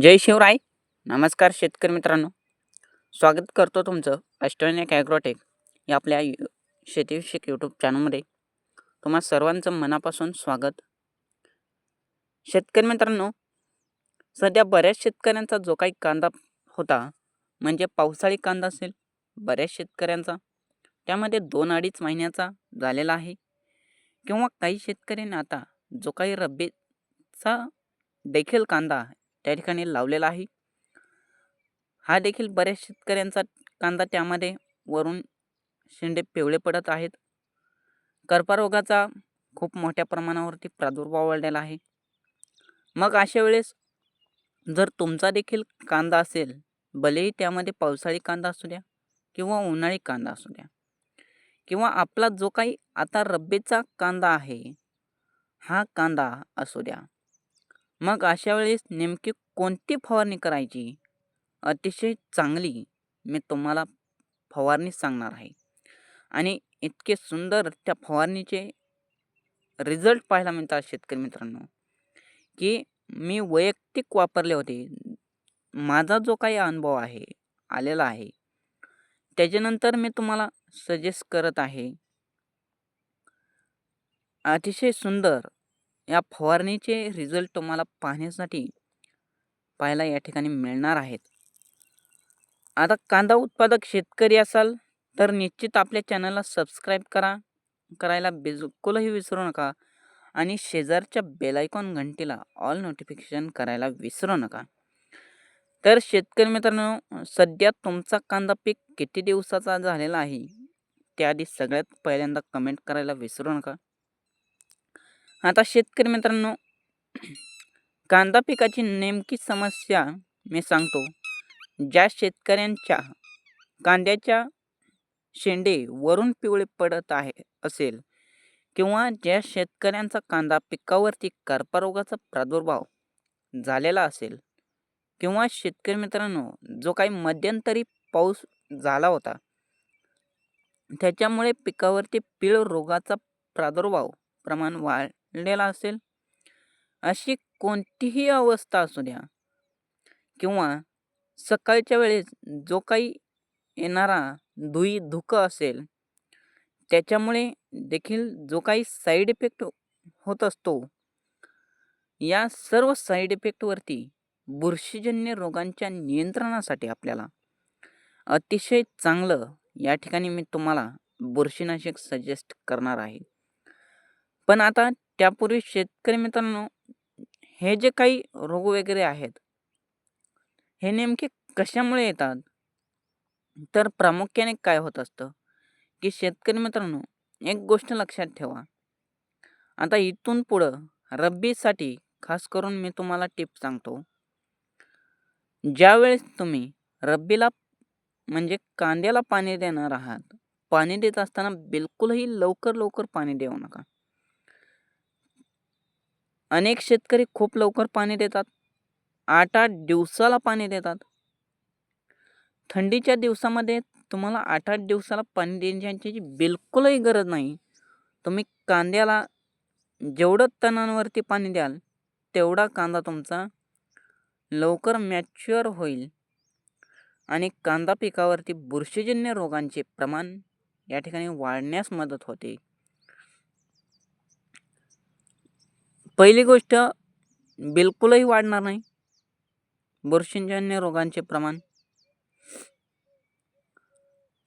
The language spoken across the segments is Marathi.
जय शिवराय. नमस्कार शेतकरी मित्रांनो. स्वागत करतो तुमचं अष्टविनायक ॲग्रोटेक या आपल्या यु- शेतीविषयक यूट्यूब चॅनलमध्ये तुम्हा सर्वांचं मनापासून स्वागत. शेतकरी मित्रांनो सध्या बऱ्याच शेतकऱ्यांचा जो काही कांदा होता म्हणजे पावसाळी कांदा असेल बऱ्याच शेतकऱ्यांचा त्यामध्ये दोन अडीच महिन्याचा झालेला आहे. किंवा काही शेतकऱ्यांनी आता जो काही रब्बीचा देखील कांदा त्या ठिकाणी लावलेला आहे. हा देखील बऱ्याच शेतकऱ्यांचा कांदा त्यामध्ये वरून शेंडे पिवळे पडत आहेत. कर्परोगाचा खूप मोठ्या प्रमाणावरती प्रादुर्भाव वाढलेला आहे. मग अशा वेळेस जर तुमचा देखील कांदा असेल भलेही त्यामध्ये पावसाळी कांदा असू द्या किंवा उन्हाळी कांदा असू द्या किंवा आपला जो काही आता रब्बीचा कांदा आहे हा कांदा असू द्या मग अशा वेळेस नेमकी कोणती फवारणी करायची? अतिशय चांगली मी तुम्हाला फवारणी सांगणार आहे. आणि इतके सुंदर त्या फवारणीचे रिझल्ट पाहायला मिळतात शेतकरी मित्रांनो की मी वैयक्तिक वापरले होते. माझा जो काही अनुभव आहे आलेला आहे त्याच्यानंतर मी तुम्हाला सजेस्ट करत आहे. अतिशय सुंदर या फवारणीचे रिझल्ट तुम्हाला पाहण्यासाठी पाहायला या ठिकाणी मिळणार आहेत. आता कांदा उत्पादक शेतकरी असाल तर निश्चित आपल्या चॅनलला सबस्क्राईब करा. करायला बिलकुलही विसरू नका आणि शेजारच्या बेलायकॉन घंटीला ऑल नोटिफिकेशन करायला विसरू नका. तर शेतकरी मित्रांनो सध्या तुमचा कांदा पीक किती दिवसाचा झालेला आहे? त्याआधी सगळ्यात पहिल्यांदा कमेंट करायला विसरू नका. आता शेतकरी मित्रांनो कांदा पिकाची नेमकी समस्या मी सांगतो. ज्या शेतकऱ्यांच्या कांद्याच्या शेंडे वरून पिवळे पडत आहे असेल किंवा ज्या शेतकऱ्यांचा कांदा पिकावरती कर्परोगाचा प्रादुर्भाव झालेला असेल किंवा शेतकरी मित्रांनो जो काही मध्यंतरी पाऊस झाला होता त्याच्यामुळे पिकावरती पीळ रोगाचा प्रादुर्भाव प्रमाण वाढ वाढलेला असेल? अशी कोणतीही अवस्था असू द्या. किंवा सकाळच्या वेळेस जो काही येणारा धुई धुकं असेल त्याच्यामुळे देखील जो काही साईड इफेक्ट होत असतो या सर्व साईड इफेक्टवरती बुरशीजन्य रोगांच्या नियंत्रणासाठी आपल्याला अतिशय चांगलं या ठिकाणी मी तुम्हाला बुरशीनाशक सजेस्ट करणार आहे. पण आता त्यापूर्वी शेतकरी मित्रांनो हे जे काही रोग वगैरे आहेत हे नेमके कशामुळे येतात? तर प्रामुख्याने काय होत असतं? की शेतकरी मित्रांनो एक गोष्ट लक्षात ठेवा. आता इथून पुढं रब्बीसाठी खास करून मी तुम्हाला टिप सांगतो. ज्यावेळेस तुम्ही रब्बीला म्हणजे कांद्याला पाणी देणार आहात पाणी देत असताना बिलकुलही लवकर लवकर पाणी देऊ नका. अनेक शेतकरी खूप लवकर पाणी देतात. आठ आठ दिवसाला पाणी देतात. थंडीच्या दिवसामध्ये तुम्हाला आठ आठ दिवसाला पाणी देण्याची बिलकुलही गरज नाही. तुम्ही कांद्याला जेवढं तणांवरती पाणी द्याल तेवढा कांदा तुमचा लवकर मॅच्युअर होईल. आणि कांदा पिकावरती बुरशीजन्य रोगांचे प्रमाण या ठिकाणी वाढण्यास मदत होते. पहिली गोष्ट बिलकुलही वाढणार नाही. बुरशीजन्य रोगांचे प्रमाण.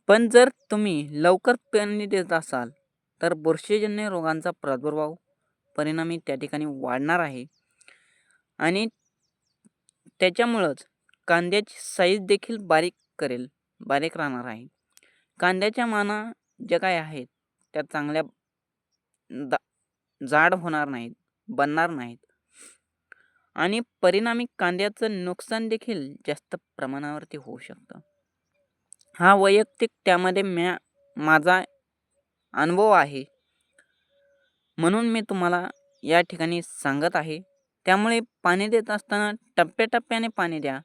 पण जर तुम्ही लवकर पेरणी देत असाल तर बुरशीजन्य रोगांचा प्रादुर्भाव परिणामी त्या ठिकाणी वाढणार आहे. आणि त्याच्यामुळंच कांद्याची साईज देखील बारीक करेल बारीक राहणार आहे. कांद्याच्या माना ज्या काय आहेत त्या चांगल्या दा जाड होणार नाहीत. बनणार नाहीत. आणि परिणामी कांद्याचं नुकसान देखील जास्त प्रमाणावरती होऊ शकतं. हा वैयक्तिक त्यामध्ये म्या माझा अनुभव आहे. म्हणून मी तुम्हाला या ठिकाणी सांगत आहे. त्यामुळे पाणी देत असताना टप्प्याटप्प्याने पाणी द्या.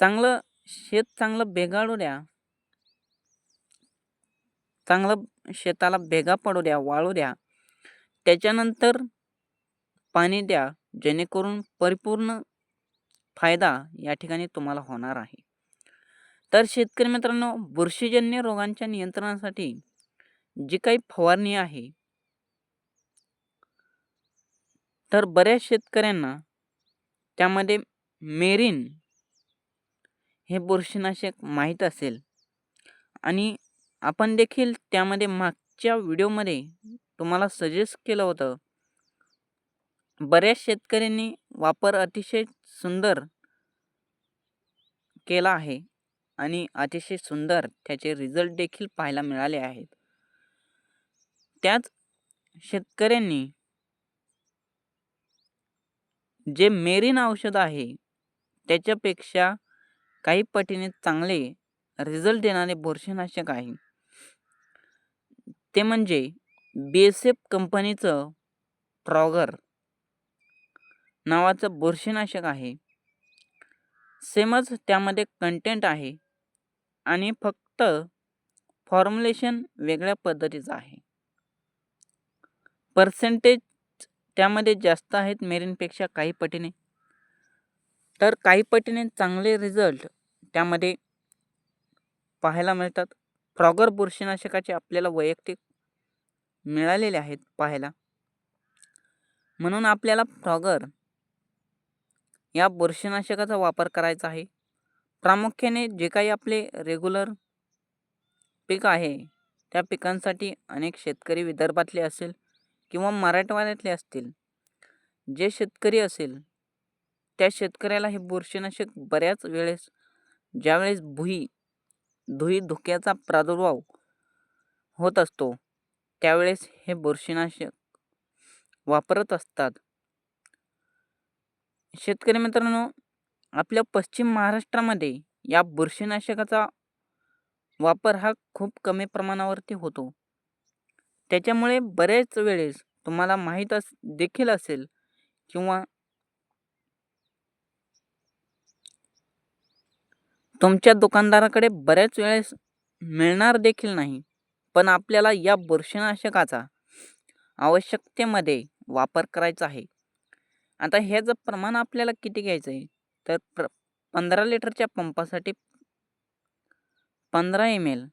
चांगलं शेत चांगलं बेगाडू द्या. चांगलं शेताला भेगा पडू द्या वाळू द्या. त्याच्यानंतर पाणी द्या जेणेकरून परिपूर्ण फायदा या ठिकाणी तुम्हाला होणार आहे. तर शेतकरी मित्रांनो बुरशीजन्य रोगांच्या नियंत्रणासाठी जी काही फवारणी आहे तर बऱ्याच शेतकऱ्यांना त्यामध्ये मेरिन हे बुरशीनाशक माहीत असेल. आणि आपण देखील त्यामध्ये मागच्या व्हिडिओमध्ये तुम्हाला सजेस्ट केलं होतं बऱ्याच शेतकऱ्यांनी वापर अतिशय सुंदर केला आहे आणि अतिशय सुंदर त्याचे रिझल्ट देखील पाहायला मिळाले आहेत. त्याच शेतकऱ्यांनी जे मेरीन औषध आहे त्याच्यापेक्षा काही पटीने चांगले रिझल्ट देणारे बुरशीनाशक आहे. ते म्हणजे बी एस एफ कंपनीचं ट्रॉगर नावाचं बुरशीनाशक आहे. सेमच त्यामध्ये कंटेंट आहे. आणि फक्त फॉर्म्युलेशन वेगळ्या पद्धतीचं आहे. पर्सेंटेज त्यामध्ये जास्त आहेत मेरिनपेक्षा काही पटीने. तर काही पटीने चांगले रिझल्ट त्यामध्ये पाहायला मिळतात. फ्रॉगर बुरशीनाशकाचे आपल्याला वैयक्तिक मिळालेले आहेत पाहायला. म्हणून आपल्याला फ्रॉगर या बुरशीनाशकाचा वापर करायचा आहे. प्रामुख्याने जे काही आपले रेग्युलर पीक आहे त्या पिकांसाठी अनेक शेतकरी विदर्भातले असेल किंवा मराठवाड्यातले असतील जे शेतकरी असेल त्या शेतकऱ्याला हे बुरशीनाशक बऱ्याच वेळेस ज्यावेळेस भुई धुई धुक्याचा प्रादुर्भाव होत असतो त्यावेळेस हे बुरशीनाशक वापरत असतात. शेतकरी मित्रांनो आपल्या पश्चिम महाराष्ट्रामध्ये या बुरशीनाशकाचा वापर हा खूप कमी प्रमाणावरती होतो. त्याच्यामुळे बरेच वेळेस तुम्हाला माहीत अस देखील असेल किंवा तुमच्या दुकानदाराकडे बऱ्याच वेळेस मिळणार देखील नाही. पण आपल्याला या बुरशीनाशकाचा आवश्यकतेमध्ये वापर करायचा आहे. आता ह्याचं प्रमाण आपल्याला किती घ्यायचं आहे? तर प्र पंधरा लिटरच्या पंपासाठी पंधरा एम एल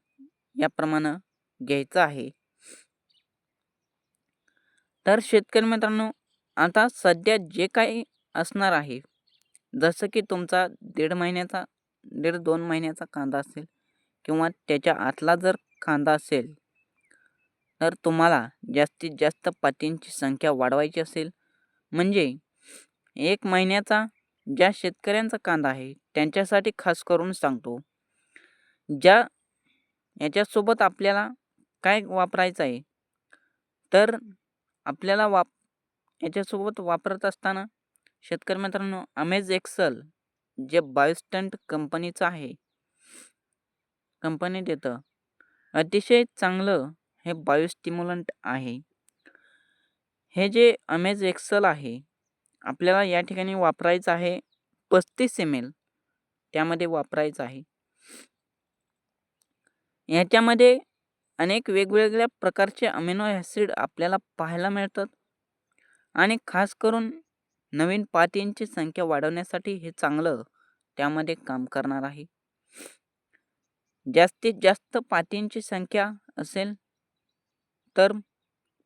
याप्रमाणे घ्यायचं आहे. तर शेतकरी मित्रांनो आता सध्या जे काही असणार आहे जसं की तुमचा दीड महिन्याचा दीड दोन महिन्याचा कांदा असेल किंवा त्याच्या आतला जर कांदा असेल तर तुम्हाला जास्तीत जास्त पातींची संख्या वाढवायची असेल. म्हणजे एक महिन्याचा ज्या शेतकऱ्यांचा कांदा आहे त्यांच्यासाठी खास करून सांगतो. ज्या याच्यासोबत आपल्याला काय वापरायचं आहे तर आपल्याला वाप याच्यासोबत वापरत असताना शेतकरी मित्रांनो अमेज एक्सल जे बायोस्टंट कंपनीचं आहे कंपनी देतं अतिशय चांगलं हे बायोस्टिम्युलंट आहे. हे जे अमेज एक्सल आहे आपल्याला या ठिकाणी वापरायचं आहे पस्तीस एम एल त्यामध्ये वापरायचं आहे. ह्याच्यामध्ये अनेक वेगवेगळ्या प्रकारचे अमिनो ॲसिड आपल्याला पाहायला मिळतात. आणि खास करून नवीन पातींची संख्या वाढवण्यासाठी हे चांगलं त्यामध्ये काम करणार आहे. जास्तीत जास्त पातींची संख्या असेल तर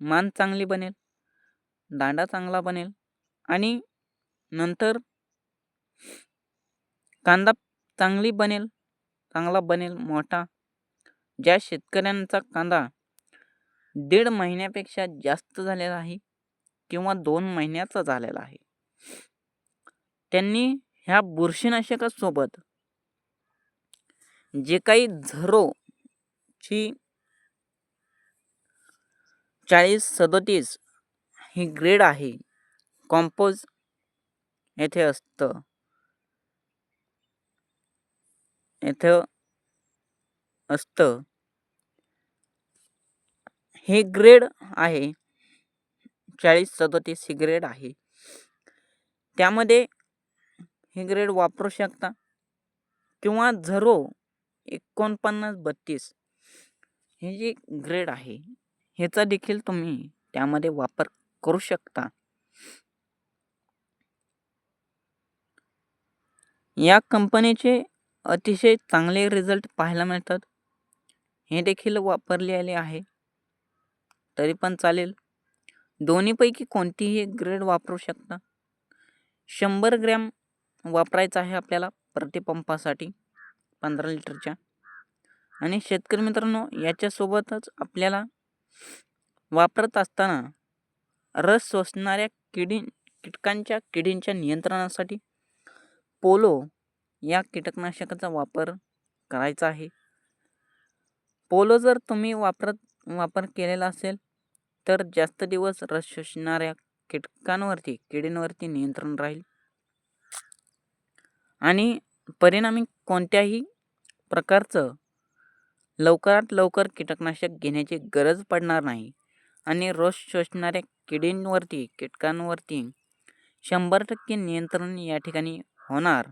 मान चांगली बनेल. दांडा चांगला बनेल. आणि नंतर कांदा चांगली बनेल चांगला बनेल मोठा. ज्या शेतकऱ्यांचा कांदा दीड महिन्यापेक्षा जास्त झालेला आहे किंवा दोन महिन्याचा झालेला आहे त्यांनी ह्या बुरशीनाशकासोबत जे काही झरोची चाळीस सदोतीस ही ग्रेड आहे कॉम्पोज येथे असतं. येथे असतं. हे ग्रेड आहे. चाळीस सदोतीस ही ग्रेड आहे. त्यामध्ये हे ग्रेड वापरू शकता किंवा झरो एकोणपन्नास बत्तीस हे जे ग्रेड आहे ह्याचा देखील तुम्ही त्यामध्ये वापर करू शकता. या कंपनीचे अतिशय चांगले रिझल्ट पाहायला मिळतात. हे देखील वापरलेले आहे. तरी पण चालेल. दोन्हीपैकी कोणतीही ग्रेड वापरू शकता. शंभर ग्रॅम वापरायचं आहे आपल्याला प्रतिपंपासाठी पंधरा लिटरच्या. आणि शेतकरी मित्रांनो याच्यासोबतच आपल्याला वापरत असताना रस शोषणाऱ्या किडी कीटकांच्या किडींच्या नियंत्रणासाठी पोलो या कीटकनाशकाचा वापर करायचा आहे. पोलो जर तुम्ही वापरत वापर केलेला असेल तर जास्त दिवस रस शोषणाऱ्या कीटकांवरती किडींवरती नियंत्रण राहील. आणि परिणामी कोणत्याही प्रकारचं लवकरात लवकर कीटकनाशक घेण्याची गरज पडणार नाही. आणि रस शोषणाऱ्या किडींवरती कीटकांवरती शंभर टक्के नियंत्रण या ठिकाणी होणार.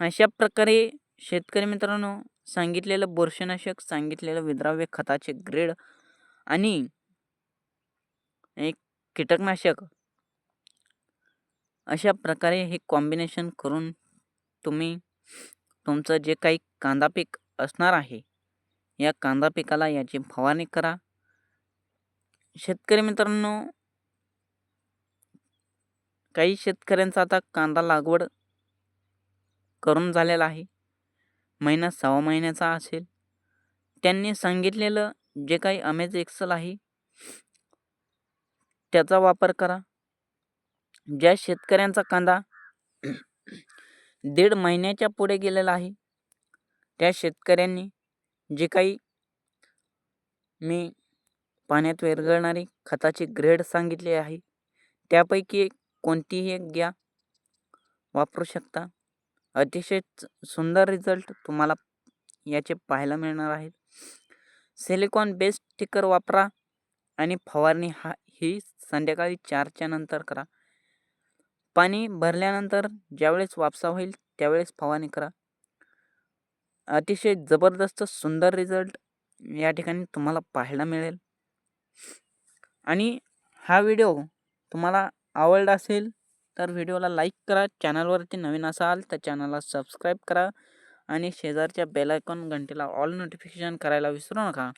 अशा प्रकारे शेतकरी मित्रांनो सांगितलेलं बुरशीनाशक सांगितलेलं विद्राव्य खताचे ग्रेड आणि एक कीटकनाशक अशा प्रकारे हे कॉम्बिनेशन करून तुम्ही तुमचं जे काही कांदा पीक असणार आहे या कांदा पिकाला याची फवारणी करा. शेतकरी मित्रांनो काही शेतकऱ्यांचा आता कांदा लागवड करून झालेला आहे. महिना सहा महिन्याचा असेल. त्यांनी सांगितलेलं जे काही अमेज एक्सल आहे त्याचा वापर करा. ज्या शेतकऱ्यांचा कांदा दीड महिन्याच्या पुढे गेलेला आहे त्या शेतकऱ्यांनी जे काही मी पाण्यात विरघळणारी खताची ग्रेड सांगितली आहे त्यापैकी एक कोणतीही एक घ्या वापरू शकता. अतिशय सुंदर रिझल्ट तुम्हाला याचे पाहायला मिळणार आहेत. सिलिकॉन बेस्ड स्टिकर वापरा आणि फवारणी हा ही संध्याकाळी चारच्या नंतर करा. पाणी भरल्यानंतर ज्यावेळेस वापसा होईल त्यावेळेस फवारणी करा. अतिशय जबरदस्त सुंदर रिझल्ट या ठिकाणी तुम्हाला पाहायला मिळेल. आणि हा व्हिडिओ तुम्हाला आवडला असेल तर व्हिडिओला लाईक करा चॅनलवरती नवीन असाल तर चॅनलला सबस्क्राईब करा आणि शेजारच्या बेलायकॉन घंटेला ऑल नोटिफिकेशन करायला विसरू नका.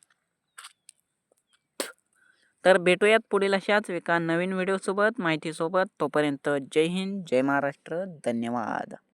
तर भेटूयात पुढील अशाच एका नवीन व्हिडिओसोबत माहितीसोबत. तोपर्यंत जय हिंद जय महाराष्ट्र. धन्यवाद.